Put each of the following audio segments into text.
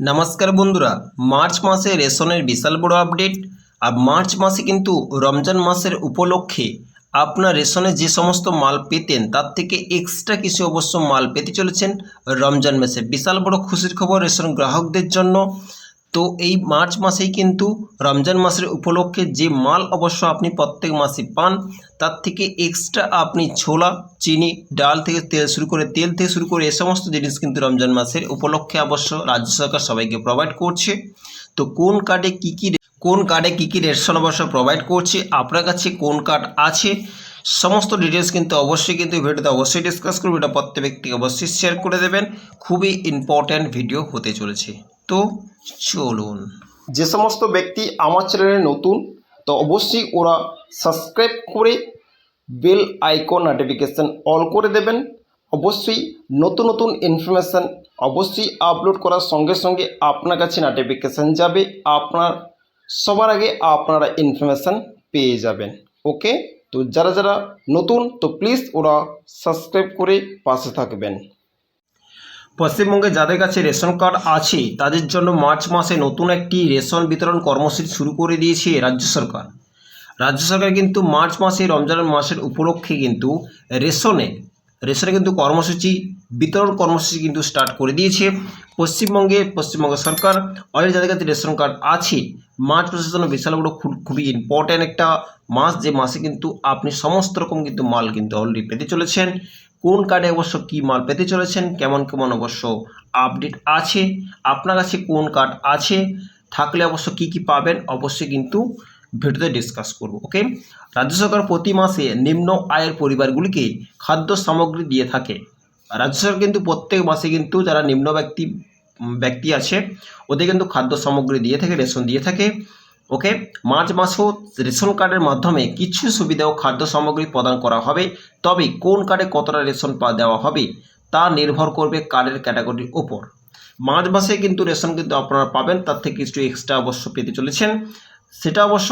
নমস্কার বন্ধুরা, মার্চ মাসে রেশনের বিশাল বড় আপডেট। আর মার্চ মাসে কিন্তু রমজান মাসের উপলক্ষে আপনার রেশনে যে সমস্ত মাল পেতেন, তার থেকে এক্সট্রা কিছু অবশ্য মাল পেতে চলেছেন রমজান মাসে। বিশাল বড় খুশির খবর রেশন গ্রাহকদের জন্য। তো এই মার্চ মাসেই কিন্তু রমজান মাসের উপলক্ষে যে মাল অবশ্য আপনি প্রত্যেক মাসে পান, তার থেকে এক্সট্রা আপনি ছোলা, চিনি, ডাল থেকে তেল শুরু করে, তেল থেকে শুরু করে এ সমস্ত জিনিস কিন্তু রমজান মাসের উপলক্ষে অবশ্য রাজ্য সরকার সবাইকে প্রোভাইড করছে। তো কোন কার্ডে কী কী, কোন কার্ডে কী কী রেশন অবশ্য প্রোভাইড করছে, আপনার কাছে কোন কার্ড আছে? সমস্ত ডিটেলস কিন্তু অবশ্যই কিন্তু ভিডিওতে অবশ্যই ডিসকাস করব। এটা প্রত্যেক ব্যক্তি অবশ্যই শেয়ার করে দেবেন। খুবই ইম্পর্ট্যান্ট ভিডিও হতে চলেছে। তো চলুন। যে সমস্ত ব্যক্তি আমার চ্যানেলে নতুন, তো অবশ্যই ওরা সাবস্ক্রাইব করে বেল আইকন নোটিফিকেশান অল করে দেবেন। অবশ্যই নতুন নতুন ইনফরমেশান অবশ্যই আপলোড করার সঙ্গে সঙ্গে আপনার কাছে নোটিফিকেশান যাবে। আপনার, সবার আগে আপনারা ইনফরমেশান পেয়ে যাবেন। ওকে তো যারা যারা নতুন, তো প্লিজ ওরা সাবস্ক্রাইব করে পাশে থাকবেন। পশ্চিমবঙ্গে যাদের কাছে রেশন কার্ড আছে, তাদের জন্য মার্চ মাসে নতুন একটি রেশন বিতরণ কর্মসূচি শুরু করে দিয়েছে রাজ্য সরকার। রাজ্য সরকার কিন্তু মার্চ মাসে, রমজান মাসের উপলক্ষে কিন্তু রেশনে রেশনে কিন্তু কর্মসূচি, বিতরণ কর্মসূচি কিন্তু স্টার্ট করে দিয়েছে। পশ্চিমবঙ্গে, পশ্চিমবঙ্গ সরকার অলরেডি যাদের কাছে রেশন কার্ড আছে মার্চ মাসের জন্য বিশাল বড় খুব- খুবই ইম্পর্ট্যান্ট একটা মাস যে মাসে কিন্তু আপনি সমস্ত রকম কিন্তু মাল কিন্তু অলরেডি পেতে চলেছেন। কোন কার্ডে অবশ্য কী মাল পেতে চলেছেন, কেমন কেমন অবশ্য আপডেট আছে, আপনার কাছে কোন কার্ড আছে, থাকলে অবশ্য কী কী পাবেন অবশ্যই কিন্তু ভিডিওতে ডিসকাস করব ওকে রাজ্য সরকার প্রতি মাসে নিম্ন আয়ের পরিবারগুলিকে খাদ্য সামগ্রী দিয়ে থাকে। রাজ্য সরকার কিন্তু প্রত্যেক মাসে কিন্তু যারা নিম্ন ব্যক্তি ব্যক্তি আছে, ওদের কিন্তু খাদ্য সামগ্রী দিয়ে থাকে, রেশন দিয়ে থাকে ওকে মার্চ মাসেও রেশন কার্ডের মাধ্যমে কিছু সুবিধা ও খাদ্য সামগ্রী প্রদান করা হবে, তবে কোন কার্ডে কতটা রেশন দেওয়া হবে, তা নির্ভর করবে কার্ডের ক্যাটাগরির ওপর মার্চ মাসে কিন্তু রেশন কিন্তু আপনারা পাবেন, তার থেকে কিছু এক্সট্রা অবশ্য পেতে চলেছেন। সেটা অবশ্য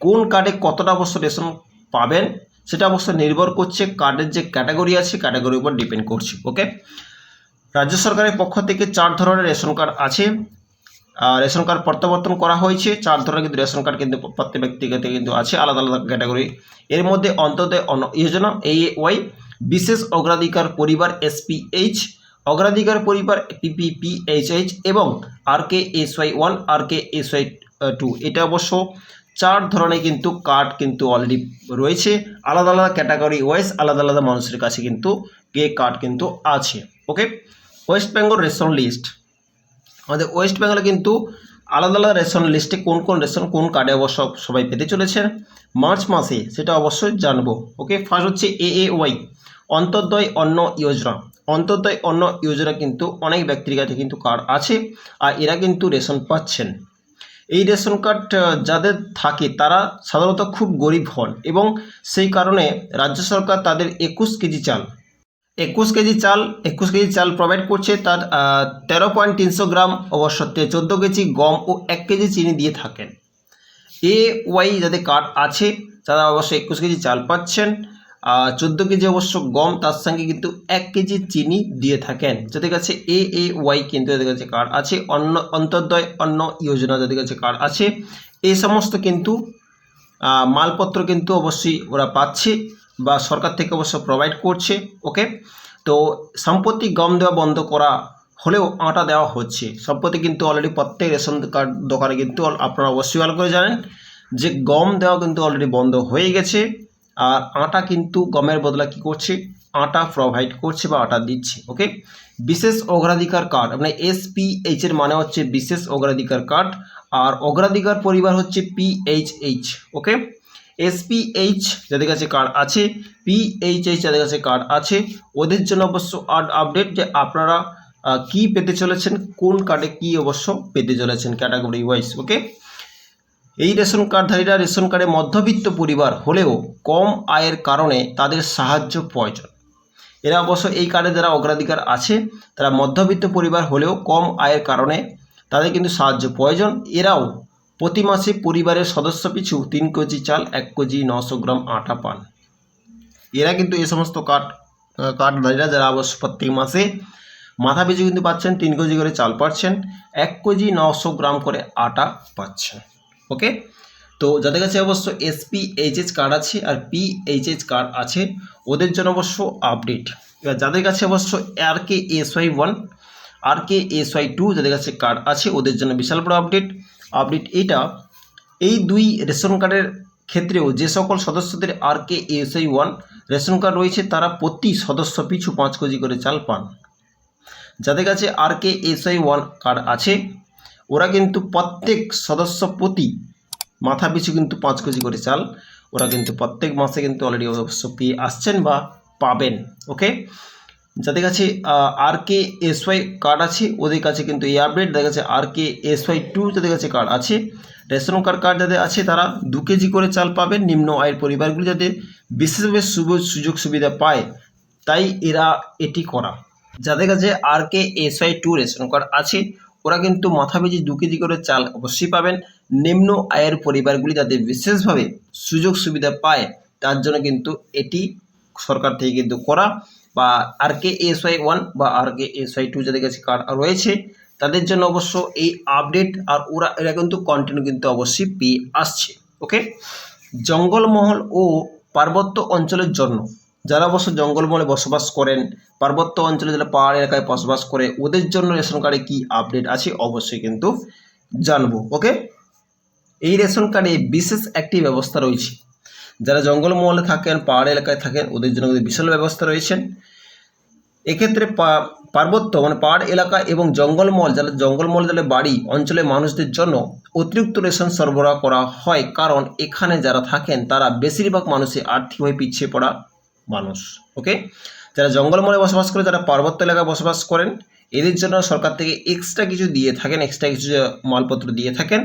কোন কার্ডে কতটা অবশ্য রেশন পাবেন, সেটা অবশ্য নির্ভর করছে কার্ডের যে ক্যাটাগরি আছে, ক্যাটাগরির উপর ডিপেন্ড করছে ওকে রাজ্য সরকারের পক্ষ থেকে চার ধরনের রেশন কার্ড আছে। রেশন কার্ড প্রত্যাবর্তন করা হয়েছে। চার ধরনের কিন্তু রেশন কার্ড কিন্তু প্রত্যেক ব্যক্তিগত কিন্তু আছে, আলাদা আলাদা ক্যাটাগরি। এর মধ্যে অন্তর্দয় অন্ন যোজনা এই ওয়াই বিশেষ অগ্রাধিকার পরিবার এসপিএইচ অগ্রাধিকার পরিবার পিপিপিএইচএইচ এবং R K S Y one R K S Y two এটা অবশ্য চার ধরনের কিন্তু কার্ড কিন্তু অলরেডি রয়েছে। আলাদা আলাদা ক্যাটাগরি ওয়াইজ আলাদা আলাদা মানুষের কাছে কিন্তু কে কার্ড কিন্তু আছে। Okay west Bengal ration list আমাদের ওয়েস্ট বেঙ্গলে কিন্তু আলাদা আলাদা রেশন লিস্টে কোন কোন রেশন কোন কার্ডে অবশ্য সবাই পেতে চলেছেন। মার্চ মাসে সেটা অবশ্যই জানব। ওকে ফার্স্ট হচ্ছে এ এ ওয়াই অন্তর্দয় অন্ন যোজনা অন্তর্দয় অন্ন যোজনা কিন্তু অনেক ব্যক্তির কাছে কিন্তু কার্ড আছে, আর এরা কিন্তু রেশন পাচ্ছেন। এই রেশন কার্ড যাদের থাকে তারা সাধারণত খুব গরিব হন এবং সেই কারণে রাজ্য সরকার তাদের একুশ কেজি চাল একুশ কেজি চাল, একুশ কেজি চাল প্রোভাইড করছে। তার তেরো পয়েন্ট তিনশো গ্রাম অবশ্য চোদ্দ কেজি গম ও এক কেজি চিনি দিয়ে থাকেন। এ ওয়াই যাদের কার্ড আছে, তারা অবশ্য একুশ কেজি চাল পাচ্ছেন। চোদ্দ কেজি অবশ্য গম, তার সঙ্গে কিন্তু এক কেজি চিনি দিয়ে থাকেন। যাদের কাছে এ এ, ওয়াই কিন্তু যাদের কাছে কার্ড আছে অন্য অন্তর্দয় অন্ন যোজনা যাদের কাছে কার্ড আছে এই সমস্ত কিন্তু মালপত্র কিন্তু অবশ্যই ওরা পাচ্ছে। বা সরকার থেকে অবশ্য প্রোভাইড করছে ওকে তো সম্পত্তি গম দেওয়া বন্ধ করা হলেও আটা দেওয়া হচ্ছে। সম্পত্তি কিন্তু অলরেডি প্রত্যেক রেশন কার্ড দোকানে কিন্তু আপনারা অবশ্যই ভালো করে জানেন যে গম দেওয়া কিন্তু অলরেডি বন্ধ হয়ে গেছে আর আটা কিন্তু গমের বদলা কি করছে? আটা প্রোভাইড করছে বা আটা দিচ্ছে ওকে বিশেষ অগ্রাধিকার কার্ড মানে এসপিএইচ এর মানে হচ্ছে বিশেষ অগ্রাধিকার কার্ড আর অগ্রাধিকার পরিবার হচ্ছে পিএইচএইচ ওকে এসপিএইচ যাদের কাছে কার্ড আছে পিএইচএইচ যাদের কাছে কার্ড আছে, ওদের জন্য অবশ্য আপডেট যে আপনারা কি পেতে চলেছেন, কোন কার্ডে কি অবশ্য পেতে চলেছেন ক্যাটাগরি ওয়াইজ ওকে এই রেশন কার্ডধারীরা রেশন কার্ডে মধ্যবিত্ত পরিবার হলেও কম আয়ের কারণে তাদের সাহায্য প্রয়োজন। এরা অবশ্য এই কার্ডে যারা অগ্রাধিকার আছে, তারা মধ্যবিত্ত পরিবার হলেও কম আয়ের কারণে তাদের কিন্তু সাহায্য প্রয়োজন। এরাও প্রতি মাসে পরিবারের সদস্য পিছু তিন কেজি চাল, এক কেজি নশো গ্রাম আটা পান। এরা কিন্তু এ সমস্ত কার্ড কার্ডধারীরা যারা অবশ্য প্রত্যেক মাসে মাথা পিছু কিন্তু পাচ্ছেন, তিন কেজি করে চাল পাচ্ছেন, এক কেজি নশো গ্রাম করে আটা পাচ্ছেন। ওকে? তো যাদের কাছে অবশ্য এসপি এইচএস কার্ড আছে আর পিএইচএস কার্ড আছে, ওদের জন্য অবশ্য আপডেট। এবার যাদের কাছে অবশ্য R K S Y one, R K S Y two যাদের কাছে কার্ড আছে, ওদের জন্য বিশাল বড় আপডেট। আপডেট এটা, এই দুই রেশন কার্ডের ক্ষেত্রেও যে সকল সদস্যদের R K S Y one ration card রয়েছে, তারা প্রতি সদস্য পিছু পাঁচ কেজি করে চাল পান। যাদের কাছে R K S Y one card আছে, ওরা কিন্তু প্রত্যেক সদস্য প্রতি মাথা পিছু কিন্তু পাঁচ কেজি করে চাল, ওরা কিন্তু প্রত্যেক মাসে কিন্তু অলরেডি অবশ্য পেয়ে আসছেন বা পাবেন ওকে যাদের কাছে R K S Y card আছে, ওদের কাছে কিন্তু এই আপডেট যাদের কাছে R K S Y two যাদের কাছে কার্ড আছে, রেশন কার্ড কার্ড যাদের আছে, তারা দু কেজি করে চাল পাবেন। নিম্ন আয়ের পরিবারগুলি যাতে বিশেষভাবে সুযোগ সুবিধা পায়, তাই এরা এটি করা। যাদের কাছে R K S Y two ration card আছে, ওরা কিন্তু মাথা পিছু দু কেজি করে চাল অবশ্যই পাবেন। নিম্ন আয়ের পরিবারগুলি যাতে বিশেষভাবে সুযোগ সুবিধা পায়, তার জন্য কিন্তু এটি সরকার থেকে কিন্তু করা। বা R K S Y one বা R K S Y two যাদের কাছে কার্ড রয়েছে, তাদের জন্য অবশ্য এই আপডেট আর ওরা, এরা কিন্তু কন্টিনিউ কিন্তু অবশ্যই পেয়ে আসছে ওকে জঙ্গলমহল ও পার্বত্য অঞ্চলের জন্য, যারা অবশ্য জঙ্গলমহলে বসবাস করেন, পার্বত্য অঞ্চলে যারা পাহাড় এলাকায় বসবাস করে, ওদের জন্য রেশন কার্ডে কী আপডেট আছে অবশ্যই কিন্তু জানব ওকে এই রেশন কার্ডে বিশেষ একটি ব্যবস্থা রয়েছে যারা জঙ্গলমহলে থাকেন, পাহাড় এলাকায় থাকেন, ওদের জন্য বিশাল ব্যবস্থা রয়েছেন এক্ষেত্রে পার্বত্য মানে পাহাড় এলাকা এবং জঙ্গলমহল, যারা জঙ্গলমহল যারা বাড়ি, অঞ্চলের মানুষদের জন্য অতিরিক্ত রেশন সরবরাহ করা হয়। কারণ এখানে যারা থাকেন, তারা বেশিরভাগ মানুষই আর্থিকভাবে পিছিয়ে পড়া মানুষ ওকে যারা জঙ্গলমহলে বসবাস করে, যারা পার্বত্য এলাকায় বসবাস করেন, এদের জন্য সরকার থেকে এক্সট্রা কিছু দিয়ে থাকেন এক্সট্রা কিছু মালপত্র দিয়ে থাকেন।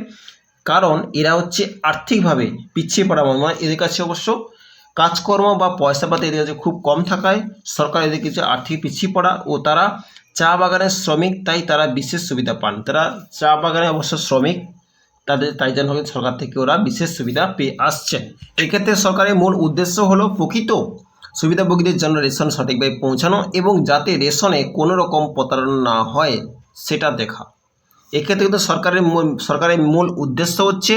কারণ এরা হচ্ছে আর্থিকভাবে পিছিয়ে পড়া মানুষ মানে এদের কাছে অবশ্য কাজকর্ম বা পয়সাপাতি এদের কাছে খুব কম থাকায় সরকার এদের কিছু আর্থিক পিছিয়ে পড়া ও তারা চা বাগানের শ্রমিক, তাই তারা বিশেষ সুবিধা পান। তারা চা বাগানে অবশ্য শ্রমিক, তাদের তাই জন্য সরকার থেকে ওরা বিশেষ সুবিধা পেয়ে আসছেন এক্ষেত্রে সরকারের মূল উদ্দেশ্য হলো প্রকৃত সুবিধাভোগীদের জন্য রেশন সঠিকভাবে পৌঁছানো এবং যাতে রেশনে কোনো রকম প্রতারণা না হয়, সেটা দেখা। এক্ষেত্রে কিন্তু সরকারের সরকারের মূল উদ্দেশ্য হচ্ছে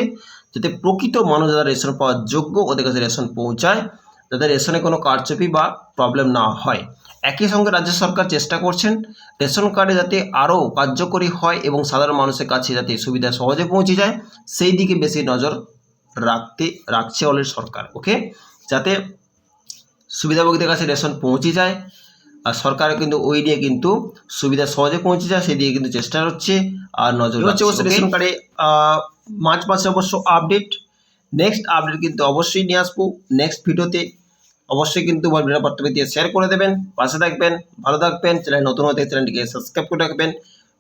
যাতে প্রকৃত মানুষ যারা রেশন পাওয়ার যোগ্য, ওদের কাছে রেশন পৌঁছায়, যাতে রেশনে কোনো কারচুপি বা প্রবলেম না হয়। একই সঙ্গে রাজ্য সরকার চেষ্টা করছেন রেশন কার্ডে যাতে আরও কার্যকরী হয় এবং সাধারণ মানুষের কাছে যাতে সুবিধা সহজে পৌঁছে যায়, সেই দিকে বেশি নজর রাখতে, রাখছে অলরেডি সরকার ওকে যাতে সুবিধাভোগীদের কাছে রেশন পৌঁছে যায় আর সরকার কিন্তু ওই নিয়ে কিন্তু সুবিধা সহজে পৌঁছে যায় সেই দিকে কিন্তু চেষ্টা হচ্ছে। আর নজর হচ্ছে অবশ্য রেশন কার্ডে মার্চ মাসে অবশ্য আপডেট। নেক্সট আপডেট কিন্তু অবশ্যই নিয়ে আসব। নেক্সট ভিডিওতে অবশ্যই কিন্তু ভিডিও দিয়ে শেয়ার করে দেবেন। পাশে থাকবেন ভালো থাকবেন চ্যানেল নতুন হতে চ্যানেলটিকে সাবস্ক্রাইব করে রাখবেন।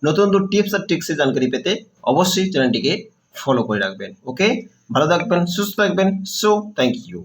নতুন নতুন টিপস আর ট্রিক্সের জানকারি পেতে অবশ্যই চ্যানেলটিকে ফলো করে রাখবেন ওকে ভালো থাকবেন সুস্থ থাকবেন সো থ্যাংক ইউ